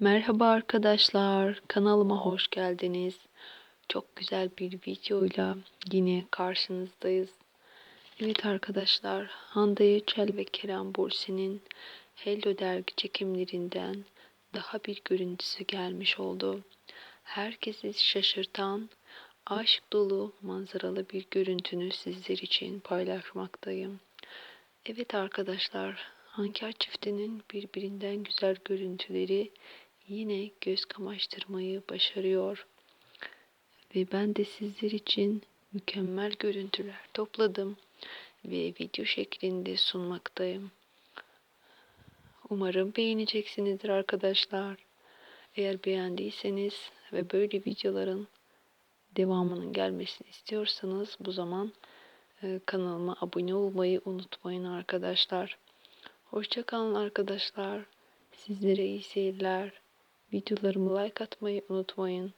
Merhaba arkadaşlar, kanalıma hoş geldiniz. Çok güzel bir videoyla yine karşınızdayız. Evet arkadaşlar, Hande Yeçel ve Kerem Bürsin'in Hello dergi çekimlerinden daha bir görüntüsü gelmiş oldu. Herkesi şaşırtan, aşk dolu manzaralı bir görüntünü sizler için paylaşmaktayım. Evet arkadaşlar, Hanker çiftinin birbirinden güzel görüntüleri yine göz kamaştırmayı başarıyor. Ve ben de sizler için mükemmel görüntüler topladım ve video şeklinde sunmaktayım. Umarım beğeneceksinizdir arkadaşlar. Eğer beğendiyseniz ve böyle videoların devamının gelmesini istiyorsanız bu zaman e, kanalıma abone olmayı unutmayın arkadaşlar. Hoşçakalın arkadaşlar. Sizlere iyi seyirler. Videolarımı like atmayı unutmayın.